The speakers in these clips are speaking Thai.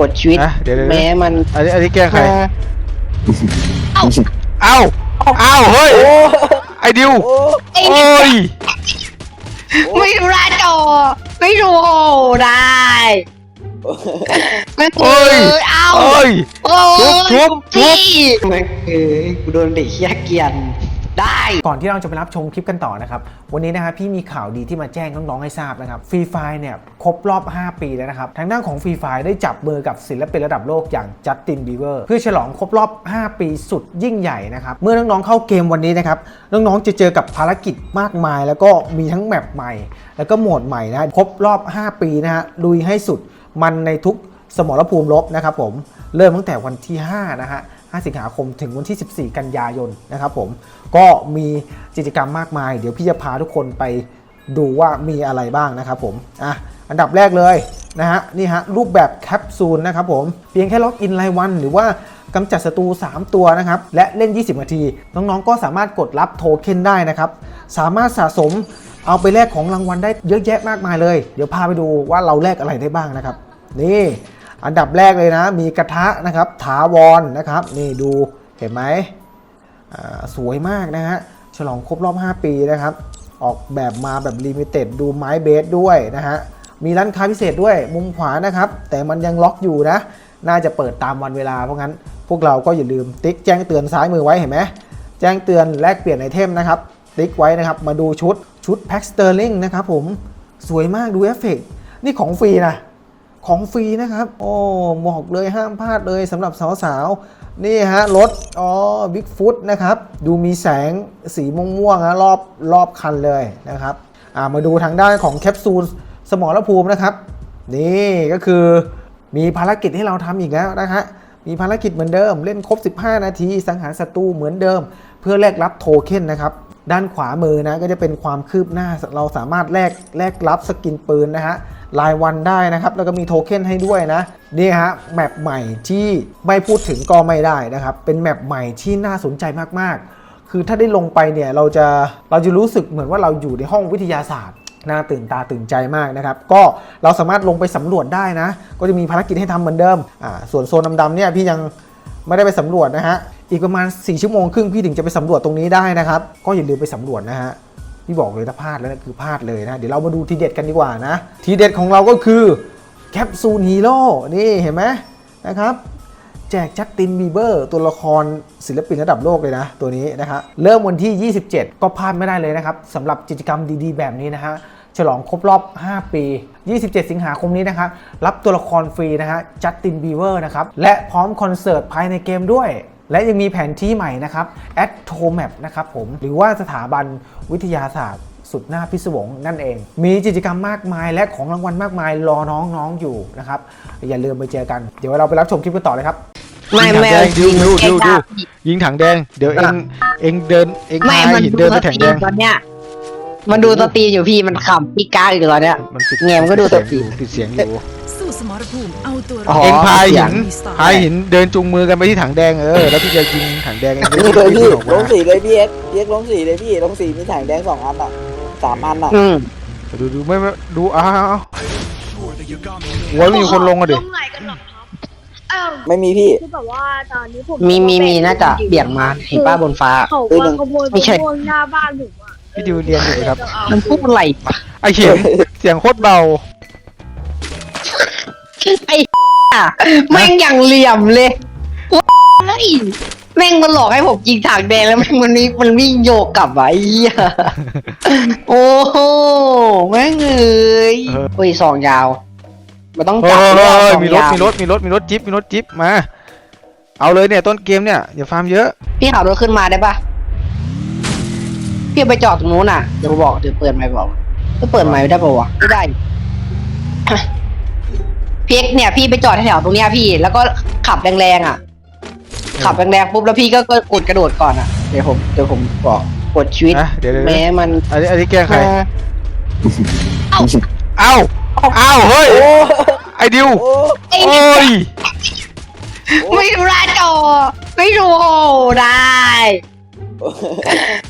กดชีวิตอะเดี๋ยวเดี๋ยวแม้มันอันนี้อันนี้แกล้งใคร เอ้าเอ้าเอ้าเฮ้ย ไอ้ดิวไอ้โอ้ย ไม่ดูหน้าจอไม่ดูได้ไม่โอ้ย เอ้าโอ้ย โอ้ยทุบทุบทุบ พี่ไม่เอ้ยกูโดนเด็กเฮียเกรียน ได้ ก่อนที่เราจะไปรับชมคลิปกันต่อนะครับ วันนี้นะครับพี่มีข่าวดีที่มาแจ้งน้องๆให้ทราบนะครับฟรีไฟเนี่ยครบรอบ 5 ปีแล้วนะครับ ทางด้านของฟรีไฟได้จับมือกับศิลปินระดับโลกอย่างจัสตินบีเวอร์เพื่อฉลองครบรอบ 5 ปีสุดยิ่งใหญ่นะครับ เมื่อน้องๆเข้าเกมวันนี้นะครับ น้องๆจะเจอกับภารกิจมากมาย แล้วก็มีทั้งแมปใหม่ แล้วก็โหมดใหม่นะครบรอบ 5 ปีนะฮะลุยให้สุดมันในทุกสมรภูมิรบนะครับผมเริ่มตั้งแต่วันที่ 5 นะฮะ 5 สิงหาคมถึงวันที่ 14 กันยายนนะครับผมก็มีกิจกรรมมากมาย เดี๋ยวพี่จะพาทุกคนไปดูว่ามีอะไรบ้างนะครับผมอะอันดับแรกเลยนะฮะนี่ฮะรูปแบบแคปซูลนะครับผมเพียงแค่ล็อกอินรายวันหรือว่ากำจัดศัตรู 3 ตัวนะครับ และเล่น 20 นาที น้องๆ ก็สามารถกดรับโทเค็นได้นะครับ สามารถสะสมเอาไปแลกของรางวัลได้เยอะแยะมากมายเลย เดี๋ยวพาไปดูว่าเราแลกอะไรได้บ้างนะครับ นี่ อันดับแรกเลยนะ มีกระทะนะครับ ถาวรนะครับ นี่ดูเห็นไหมสวยมากนะฮะ ฉลองครบรอบ 5 ปีนะครับ ออกแบบมาแบบลิมิเต็ดดูไม้เบสด้วยนะฮะ มีร้านค้าพิเศษด้วยมุมขวานะครับ แต่มันยังล็อกอยู่นะ น่าจะเปิดตามวันเวลา เพราะงั้นพวกเราก็อย่าลืมติ๊กแจ้งเตือนซ้ายมือไว้เห็นไหมแจ้งเตือนแลกเปลี่ยนไอเทมนะครับ ติ๊กไว้นะครับ มาดูชุดชุดแพ็กสเตอร์ลิงนะครับผม สวยมากดูเอฟเฟกต์นี่ของฟรีนะ ของฟรีนะครับ โอ้บอกเลยห้ามพลาดเลยสำหรับสาวๆ นี่ฮะ รถ อ๋อบิ๊กฟุตนะครับ ดูมีแสงสีม่วงๆนะรอบรอบคันเลยนะครับ อ่ามาดูทางด้านของแคปซูลสมรภูมินะครับ นี่ก็คือมีภารกิจให้เราทำอีกแล้วนะฮะมีภารกิจเหมือนเดิม เล่นครบ 15 นาที สังหารศัตรูเหมือนเดิม เพื่อแลกรับโทเค็นนะครับด้านขวามือนะก็จะเป็นความคืบหน้าเราสามารถแลกแลกรับสกินปืนนะฮะ รายวันได้นะครับ แล้วก็มีโทเค็นให้ด้วยนะ นี่ฮะแมปใหม่ที่ไม่พูดถึงก็ไม่ได้นะครับ เป็นแมปใหม่ที่น่าสนใจมากๆ คือถ้าได้ลงไปเนี่ยเราจะเราจะรู้สึกเหมือนว่าเราอยู่ในห้องวิทยาศาสตร์น่าตื่นตาตื่นใจมากนะครับ ก็เราสามารถลงไปสำรวจได้นะ ก็จะมีภารกิจให้ทำเหมือนเดิมอ่าส่วนโซนดำๆเนี่ยพี่ยังไม่ได้ไปสำรวจนะฮะอีกประมาณ 4 ชั่วโมงครึ่งพี่ถึงจะไปสำรวจตรงนี้ได้นะครับ ก็อย่าลืมไปสำรวจนะฮะ พี่บอกเลยถ้าพลาดแล้วนะคือพลาดเลยนะ เดี๋ยวเรามาดูทีเด็ดกันดีกว่านะ ทีเด็ดของเราก็คือแคปซูลฮีโร่นี่เห็นไหมนะครับแจกจัสตินบีเบอร์ตัวละครศิลปินระดับโลกเลยนะ ตัวนี้นะฮะเริ่มวันที่ 27 ก็พลาดไม่ได้เลยนะครับสำหรับกิจกรรมดีๆ แบบนี้นะฮะฉลองครบรอบ 5 ปี 27 สิงหาคมนี้นะครับรับตัวละครฟรีนะฮะจัสตินบีเวอร์นะครับ และพร้อมคอนเสิร์ตภายในเกมด้วย และยังมีแผนที่ใหม่นะครับ a t o m a p นะครับผม หรือว่าสถาบันวิทยาศาสตร์สุดหน้าพิศวงนั่นเอง มีกิจกรรมมากมายและของรางวัลมากมายรอน้องๆอยู่นะครับ อย่าลืมไปเจอกัน เดี๋ยวเราไปรับชมคลิปกันต่อเลยครับไม่ยิงถังไม่แดเอางจดิริวงดูดูดูแกล้งยิงถังแดง เดี๋ยวเองเองเดินเองไม่พามันหินดูเดินสไปตถังรีแดมง ตอนเนี้ยมันดูสตรีมอยู่พี่มันขำพี่ก้าวอยู่ตอนเนี้ย มันปิดแง่มันก็ดูปิแต่เสียงอยู่ปิดเสียงอยู่ สู้สมรภูมิเอาตัวรอ๋ออดเองพายเสีหิยงนพายหินเดินจูงมือกันไปที่ถังแดงเออแล้วพี่จะยิงถังแดงเองนี่เลยพี่ออกลมางสีเลยพี่เอ็กพี่เอ็กลงสีเลยพี่ลงสีมีถังแดงสองอันอะสามอันอะอืมดูดูไม่ไม่ดูอ้าวโว้ยมีคนลงอะดิ ตรงไหนกันหรอครับอ้าวไม่มีพี่ คือแบบว่าตอนนี้ผมมีมีมีน่าจะเบี่ยงมาเห็นป้าบนฟ้า เขาว่าขโมยไม่ใช่มะม่วงหน้าบ้านผมอะพี่ดิวเรียนอยู่ครับ มันพูดอะไรปะไอเข็มเสียงโคตรเบา ไอ้แม่งอย่างเหลี่ยมเลยเฮ้ยแม่งมันหลอกให้ผมยิงถางแดงแล้วแม่งมันนี่มันวิ่งโยกกลับว่ะไอ้เหี้ยโอ้โหแม่งเอ้ยโอ้ยสองยาวมันต้องเฮ้จับด้วยยสองมีรถยาวมีรถมีรถมีรถจิ๊บมีรถจิ๊บมา เอาเลยเนี่ยต้นเกมเนี่ยอย่าฟาร์มเยอะ พี่ขับรถขึ้นมาได้ปะพี่เอาไปจอดตรงนู้นน่ะเดี๋ยวบอกเดี๋ยวเปิดไมค์บอกจะเปิดไมค์ได้ปะวะไม่ได้ พี่เอ็กซ์เนี่ยพี่ไปจอดแถวๆตรงเนี้ยพี่ แล้วก็ขับแรงๆอะ ขับแรงๆปุ๊บแล้วพี่ก็กดกระโดดก่อนอะเดี๋ยวผมเดี๋ยวผมบอกกดชีวิตนะเดี๋ยวเดี๋ยวแม้มันอันนี้อันนี้แกล้งใครเอ้าเอ้าเอ้าเฮ้ยไอ้ดิวโอ้ไอ้โอ้ยไม่ดูหน้าจอไม่ดูได้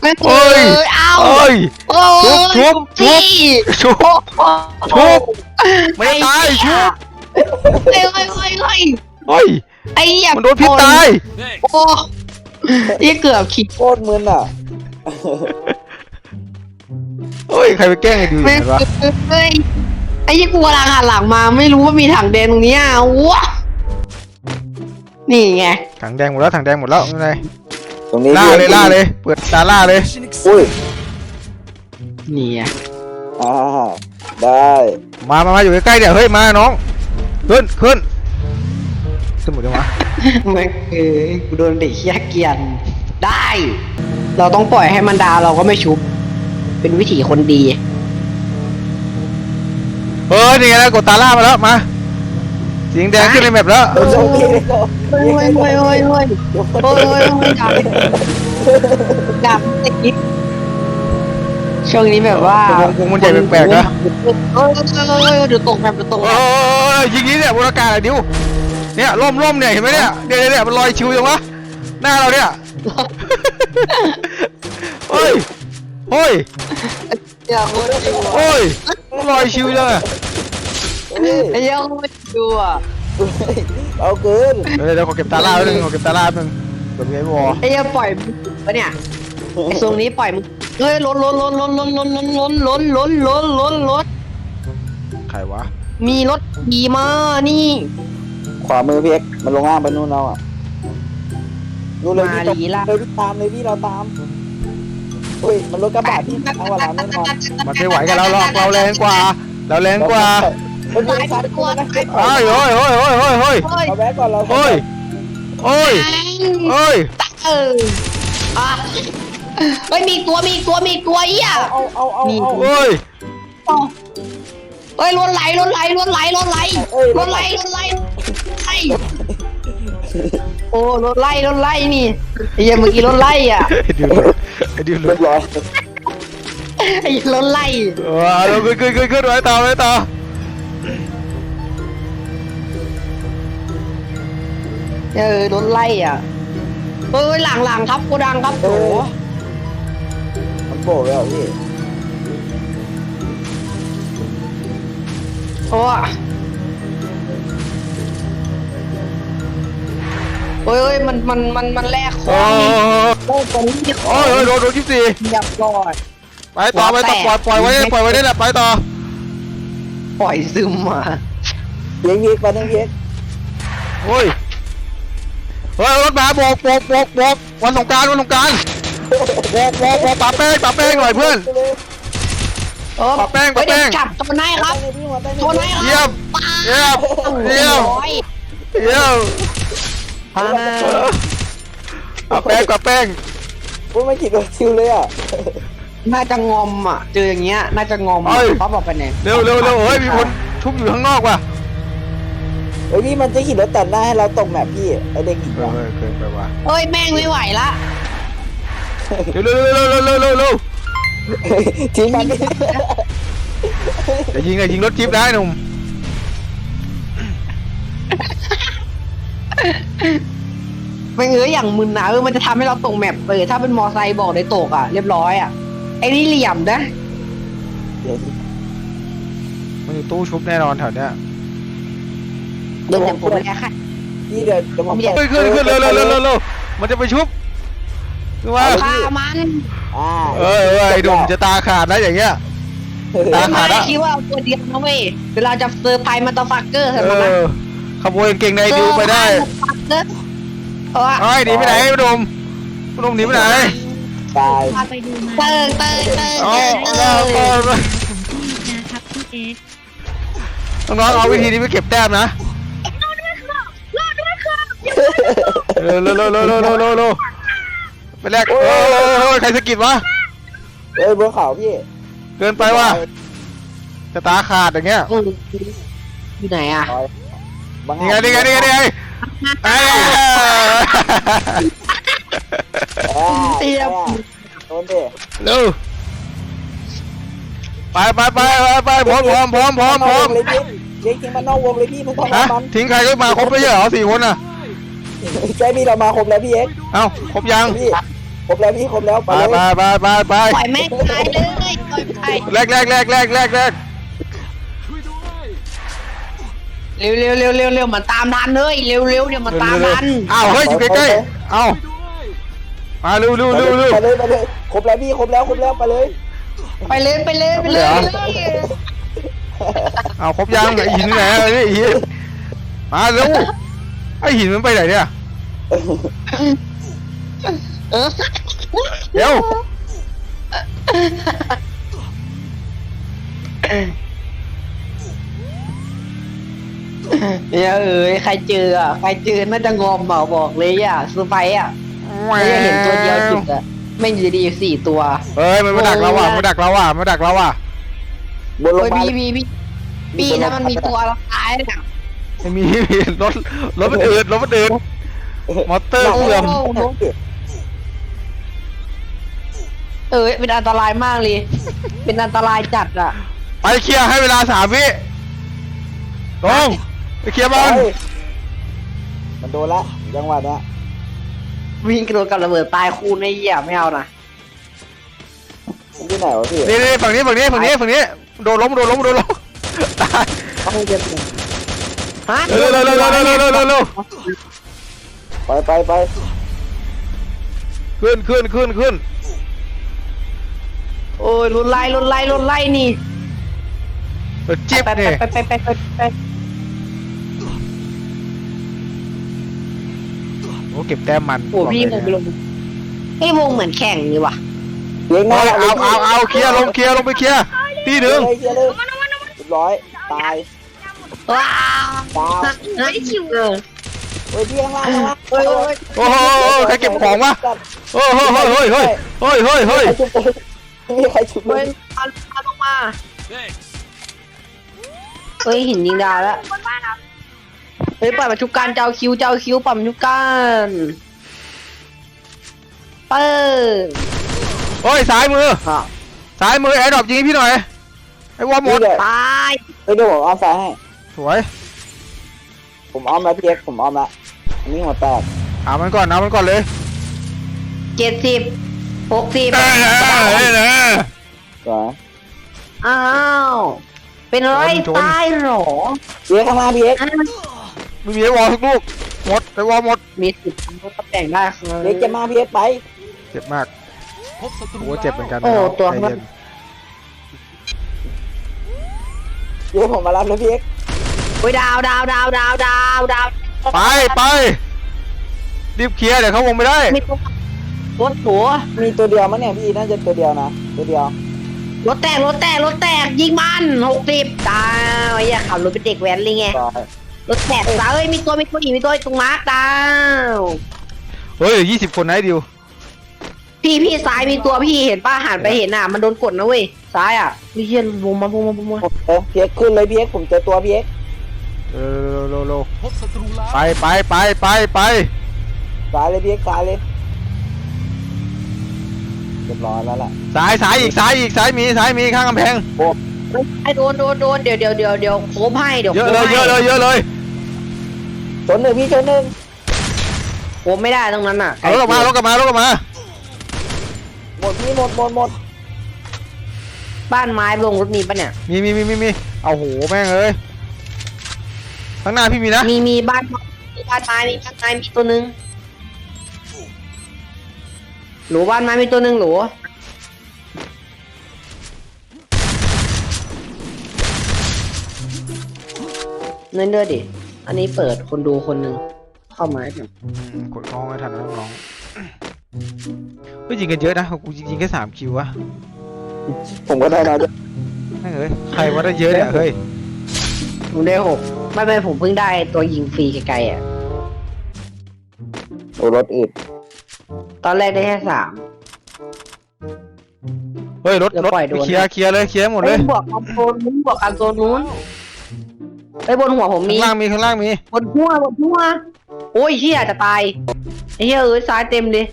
ไม่ดูโอ้ยเอ้าโอ้ย โอ้ยทุบทุบพี่ชุบทุบไม่ตายชุบ เฮ้ยเฮ้ยเฮ้ยเฮ้ยเฮ้ยไอ้เหี้ยมันโดนพิษตายโอ้ยี่เกือบคิดโคตรมึนอะเฮ้ยใครไปแกล้งไอ้ดิวอไม่ย่างนั้นวะเฮ้ยไอ้ยี่กลัวหลังหันหลังมา ไม่รู้ว่ามีถังแดงตรงเนี้ยว้านี่ไงถังแดงหมดแล้วถังแดงหมดแล้วไม่เป็นไรตรงนี้ล่าเลยล่าเลยเปิดตาล่าเลยอุ้ยนี่ไงอ่าได้มามามาอยู่ใกล้ๆเดี๋ยวเฮ้ยมาน้อง ขึ้นขึ้นขึ้นหมดยังวะไม่เคยกูโดนเด็กเหี้ยเกรียน ได้ เราต้องปล่อยให้มันดาวเราก็ไม่ชุบ เป็นวิถีคนดีเฮ้ยนี่ไงนะกดตาล่ามาแล้วมาสีแดงขึ้นในแมปแล้วโดนโจมตีเลยโดนเฮ้ยเฮ้ยเฮ้ยเฮ้ยเฮ้ยเฮ้ยเฮ้ยเฮ้ยดับดับติด ช่วงนี้แบบว่าวงวงมันใหญ่แปลกๆนะเออเออเออเออเดี๋ยวตกแบบเดี๋ยวตกโอ้แบบยยิงนี้เนี่ยบนอากาศอะดิวเนี่ยล่มล่มเนี่ยเห็นไหมเนี่ยเดี๋ยวเดี๋ยวเนี่ยมันลอยชิวยังวะหน้าเราเนี่ยเฮ้ยเฮ้ยเดี๋ยวโคตรดูอะเฮ้ยมันลอยชิวเลยอะเฮ้ยไอ้เหี้ยโคตรดูอะเอาเกินเดี๋ยวเดี๋ยวขอเก็บตาล่าแป๊บนึงขอเก็บตาล่าแป๊บนึงแบบนี้ไม่พอไอ้เหี้ยปล่อยมึงปะเนี่ยไอ้ทรงนี้ปล่อยมึง เฮ้ยล้นล้นล้นล้นล้นล้นล้นล้นล้นล้นล้นล้นล้นใครวะ มีรถขี่มานี่ ขวามือพี่เอ็กซ์มันลงล่างไปนู่นแล้วอะนู่นเลยพี่มาลีละเลยพี่ตามเลยพี่เราตามอุ้ยมันรถกระบะพี่เอาเวลาแน่นอนมันไม่ไหวกับเราหรอกเราแรงกว่า เราแรงกว่ามันมีชัดกว่านะเฮ้ยเฮ้ยเฮ้ยเฮ้ยเฮ้ยเฮ้ยเฮ้ยเราแวะก่อนเราเฮ้ยเฮ้ยเฮ้ย เอออะ เฮ้ยมีอีกตัวมีอีกตัวมีอีกตัวเหี้ยเอาเอาเอาเอาเฮ้ยเฮ้ยรถไหลรถไหลรถไหลรถไหลรถไหลรถไหลไหลโอ้รถไหลรถไหลนี่ไอ้เหี้ยเมื่อกี้รถไหลอะไอ้ดิวไอ้ดิวเรียบร้อยไอ้รถไหลเออเราขึ้นขึ้นขึ้นขึ้นไว้ต่อไว้ต่อเออรถไหลอะเฮ้ยหลังหลังครับโกดังครับเอโอ้อ มันโบกเลยเหรอพี่โอ้เฮ้ยเฮ้ยมันมันมันมันแลกขโอ้องยนี่โอ้ยคนนี้ขโอ้องยโอ้ยโดนโดนยี่สิบสี่เรียบร้อยไปต่อไปต่อปล่อยปล่อยไว้ปล่อยไว้ได้แหละไปต่อปล่อยซึมมาเพียงพีกไปนึงพีกเฮ้ยเฮ้ยรถมาโบกโบกโบกโบกวันสงกรารวันสงกราร โบกโบกโบกปะแป้งปะแป้งหน่อยเพื่อน เออปะแป้งเฮ้ยปะแป้ง เดี๋ยวจับตัวไหนายครับพี่หัวใต้ตัวไหนายครับเยี่ยมเยี่ยมเยี่ยมร้อยเยี่ยมอ่าปะแป้งปะแป้งพูดไม่กี่ตัวคิวเลยอะน่าจะงอมอะ เจออย่างเงี้ย น่าจะงอมอะเขาบอกไปไหนเร็วเร็วเร็วเฮ้ยมีคนชุบอยู่ข้างนอกว่ะเฮ้ยพี่มันจะขี่รถตัดหน้าให้เราตกแมพพี่ไอเด็กหินเอว่ะอเกินไปว่ะเฮ้ยแม่งไม่ไหวละ เร็วเร็วเร็วเร็วเร็วเร็วเร็วทิ้งมันดิอย่ายิงอย่ายิงรถจิ๊บได้หนุ่มไม่งเอ้ยอย่างมึนนะเออมันจะทำให้เราตกแมปเออถ้าเป็นมอไซค์บอกเลยตกอะ เรียบร้อยอะไอ้นี่เหลี่ยมนะมันอยู่ตู้ชุบแน่นอนแถวเนี้ยเดี๋ยวผมไปแค่ค่ะพี่เดี๋ยวเดี๋ยวผมเฮ้ยขึ้นขึ้นเร็วเร็วเร็วเร็วเร็วมันจะไปชุบ คือว่าฆ่ามันเออไอ้ดุ่มจะตาขาดนะอย่างเงี้ย ตาขาดไม่คิดว่าเอาตัวเดียวนะเว้ยเวลาจะเซอร์ไพรส์มาตอฟักเกอร์เหรอไหมนะอขโมยกางเกงในดูไปได้เออไอ้ยหนีไปไหนไอ้ดุ่มไอ้ดุ่มหนีไปไหนตาพาไปดูมาเติร์เติร์เติร์เอาเตอเอาร์เอาเอาของพี่นะครับพี่เอ็กซ์น้องๆเอาวิธีนี้ไปเก็บแต้มนะรอดด้วยครับรอดด้วยครับเร็วเร็วเร็วเร็วเร็วเร็วเร็ว ไปแรกเออเออเออใครสะกิดวะเอ้ยบนเขาพี่เกินไปว่ะจะตาขาดอย่างเงี้ยอืมอยู่ไหนอะบางนี่ไงนี่ไงนี่ไงนี่ไงเอ้ยเตรียมโดนดิเร็วไปไปไปไปไปพร้อมพร้อมพร้อมพร้อมพร้อมเลยพี่เด็กทิ้งมันนอกวงเลยพี่มันต้องฮะมันทิ้งใครก็มาครบไม่ใช่เหรอสี่คนน่ะ ใช่พี่เรามาครบแล้วพี่เอ็กซ์เอ้าครบยังพี่ครบแล้วพี่ครบแล้วไปไปเลไปไปไปไปปล่อยแม่งตายเลยปล่อยไปแรกแรกแรกแรกแรกแรกเร็วเร็วเร็วเร็วเร็วมันตามทันเลยเร็วเร็วเดี๋ยวมันตามทันอ้าวเฮ้ยอยู่ใกล้ๆเอ้ามาเร็วเร็วเร็วเร็ว ไปเลยไปเลยครบแล้วพี่ครบแล้วครบแล้วไปเลยไปเลยไปเลยไปเลยเอไปเลยเอาครบยังไอหินไหนไอ้หินมาเร็ว ไอหินมันไปไหนเนี่ยเออเร็วเนี่ยเอ้ยใครเจออะใครเจอน่าจะงอมเหมาบอกเลยอะซูไฟอะไม่ได้เห็นตัวเดียวจุดอะไม่งอยู่ดีอยู่สี่ตัวเฮ้ยมันมาดักเราอะมาดักเราอะมาดักเราอะบนโรงเฮ้ยพยาบาลพี่พี่พี่พี่ถ้ามันมีตัวเราตายเนี่ย ไม่มีไม่มีรถรถมันอืดรถมันอืดมอเตอร์เสื่อมเออเป็นอันตรายมากเลย เป็นอันตรายจัดอะ ไปเคลียร์ให้เวลาสามวิลงไปเคลียร์ไปบ้านมันโดนละจังหวะเนี้ยวิ่งกระโดดกับระเบิดตายคูณไอ้เหี้ยไม่เอานะมันที่ไหนวะพี่นี่นี่ฝั่งนี้ฝั่งนี้ฝั่งนี้ฝั่งนี้โดนล้มโดนล้มโดนล้มตายต้องเย็น เร็วเร็วเร็วเร็วเร็วเร็วเร็วไปไปไปขึ้นขึ้นขึ้นขึ้นโอ้ยลุนไล่ลุนไล่ลุนไล่นี่จิบเนี่ยไปไปไปไปไปโอ้เก็บแต้มมันโอ้พี่วงไปลงไอ้วงเหมือนแข่งนี่วะเอาเอาเอาเอาเคลียร์ลงเคลียร์ลงไปเคลียร์ตีหนึ่งร้อยตาย ว้าวตายเฮ้ยคิวเออเฮ้ยพี่ข้างล่างข้างล่างเฮ้ยเฮ้ยโอ้โหใครเก็บของวะโอ้เฮ้ยเฮ้ยเฮ้ยเฮ้ยเฮ้ยเฮ้ยเฮ้ยไม่มีใครชุบเลเฮ้ยยพันพันลงมาเฮ้ยหินยิงดาวแล้วเฮ้ยปล่อยมาชุบการเจ้าคิวเจ้าคิวปล่อยมาชุบการเปิดเฮ้ยซ้ายมืออะซ้ายมือแอร์ดรอปยิงให้พี่หน่อยไอ้วอลหมดนี่เดี๋ยวตายเฮ้ยเดี๋ยวผมอ้อมซ้ายให้ สวยผมอ้อมแล้วพี่เอ็กซ์ผมอ้อมละอันนี้หัวแตกเอามันก่อนเอามันก่อนเลยเจ็ดสิบหกสิบเอ้ยเอ้ยเอ้ยเอ้ยสวยอ้าว เป็นไรจนตายเหรอพี่เอ็กซ์ข้างล่างพี่เอ็กซ์อ้าวไม่มีไอ้วอลทุกลูกหมดไอ้วอลหมดมีสิทธิ์ก็แต่งได้ครับพี่เอ็กซ์จะมาพี่เอ็กซ์ไปเจ็บมากโอ้เจ็บเหมือนกันโอ้นะตัว ใจมันเย็น พี่เอ็กซ์ผมมารับเลยพี่เอ็กซ์ โอ้ยดาวดาวดาวดาวดาวดาวไปไปรีบเคลียร์เดี๋ยวเขาวงไม่ได้มีตัวรถหัวมีตัวเดียวมั้งเนี่ยพี่น่าจะตัวเดียวนะตัวเดียวรถแตกรถแตกรถแตกยิงมันหกสิบดาวไอ้เหี้ยขับรถเป็นเด็กแว้นเลยไงต่อรถแตกสาวเอ้ยมีตัวมีตัวอีกมีตัวอีกตรงมาร์กดาวเฮ้ยยี่สิบคนนะไอ้ดิวพี่พี่ซ้ายมีตัวพี่เห็นป้าหันไปเห็นอะมันโดนกดนะเว้ยซ้ายอะมีเฮียวงมาวงมาวงมาเออพี่เอ็กซ์ขึ้นเลยพี่เอ็กซ์ผมเจอตัวพี่เอ็กซ์ เร็วเร็วเร็วไปไปไปไปไปสายเลยพี่เอ็กซ์สายเลยเรียบร้อยแล้วล่ะซ้ายซ้ายอีกซ้ายอีกซ้ายมีซ้ายมีข้างกำแพง ไอ้โดนโดนโดนเดี๋ยวเดี๋ยวเดี๋ยวเดี๋ยวโคบให้เดี๋ยวเยอะโคเลบยให้เยอะเลยเยอะเลยชนหนึ่งพี่ชนหนึ่งโคบไม่ได้ตรงนั้นอะเอารถออกมารถกลับมารถกลับมา หมดพี่หมดหมดหมดบ้านไม้ลงรถมีปะเนี่ยมีมีมีมีมีเอาโหแม่งเอ้ย ข้างหน้าพี่มีนะมีมีบ้านมีบ้านไม้มีบ้านไม้มีตัวหนึงหรูบ้านไม้มีตัวหนึงหรูเนื้อเนื้อดิ อันนี้เปิดคนดูคนหนึ่งเข้ามาให้หน่อยอืมกดคล้องไม่ทันนะน้องเฮ้ยยิงกันเยอะนะกูยิงแค่สามคิววะผมก็ได้นะด้วยแม่งเอ้ยใครว่าได้เยอะเนี่ยเฮ้ย ผมได้หกไม่ไม่ผมเพิ่งได้ตัวยิงฟรีไกลๆอะ โอ้รถอืดตอนแรกได้แค่สาม เฮ้ยรถเดี๋ยวรถปล่อยโดน เคลียร์เคลียร์เลยเคลียร์ให้หมดเลยอ้บวกกันโซนนู้นบวกกันโซนนู้นไอ้ยบนหัวผมข้ามี งล่างมีข้างล่างมีบนหัวบนหัว โอ้ยเฮียจะตายไอ้เฮียเอ้ยซ้ายเต็มเลย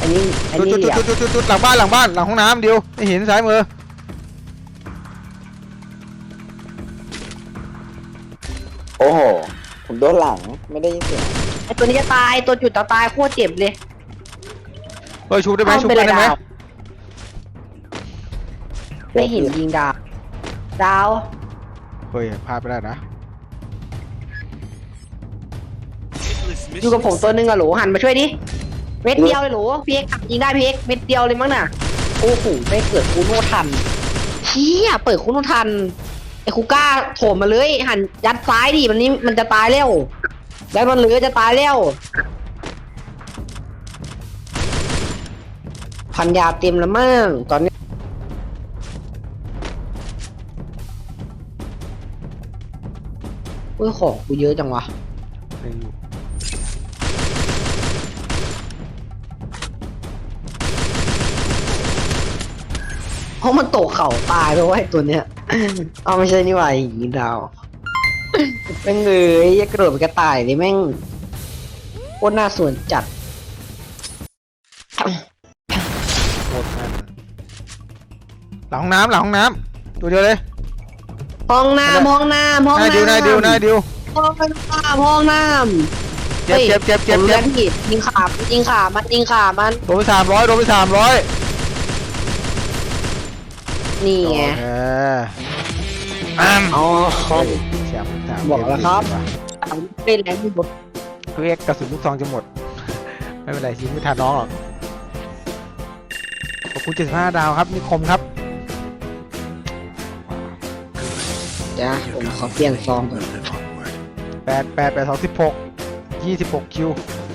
อันนี้อันจุดนี้จุดเหลี่ยมจุดจุดจุดจุดหลังบ้านหลังบ้านหลังห้องน้ำเดียวไอเห็นซ้ายมือ โอ้โห ผมโดนหลังไม่ได้ยินเสียงไอ้ตัวนี้จะตายตัวจุดต่อตายโคตรเจ็บเลยเฮ้ยชุบได้ไหมเอาชุบปได้ไหมดาวไม่เห็นยิงดาวดาวเฮ้ยพลาดไปได้นะอยู่กับผมตัวหนึงอะโหลหันมาช่วยดิเม็ดเดียวเลยโหลพี่เอ็กซ์ยิงได้พี่เอ็กซ์เม็ดเดียวเลยมั้งน่ะโอ้โหไม่เกิดคูโนทันเชี่ยเปิดคูโนทัน ไอ้คูก้าโถมมาเลยหันยัดซ้ายดิมันนี้มันจะตายแล้วยัดมันเหลือจะตายแล้วพันยาเต็มแล้วมั้งตอนนี้เฮ้ยของกูเยอะจังวะเพราะมันตกเข่าตายไปไว้ตัวเนี้ย เอาไม่ใช่นี่หว่าอีกดาวแม่งเอ้ยอย่ากระโดดไปกระต่ายเลยแม่งโคตรน่าสวนจัด โคตรแม่นหลังห้องน้ำหลังห้องน้ำตัวเดียวเลยห้องน้ำห้องน้ำห้องนายน้ำดิวนายดิวนายดิวห้องน้ำห้องน้ำเจ็บเจ็บเจ็บเจ็บผมเจ็เล่บนผิดยิงขามันยิงขามันยิงขามันโดนไปสามร้อยโดนไปสามร้อย นี่โอไงเคอ้ามอ๋อ แชมป์สามบอกแล้วครับเล่นแรงที่บดเรียกกระสุนลูกซองจะหมด ไม่เป็นไรยิงไม่ทันน้องหรอก ขอบคุณ75ดาวครับนิคมครับจ้ะผมขอเปลี่ยนซองก่อน8 8 8 2 16 26คิว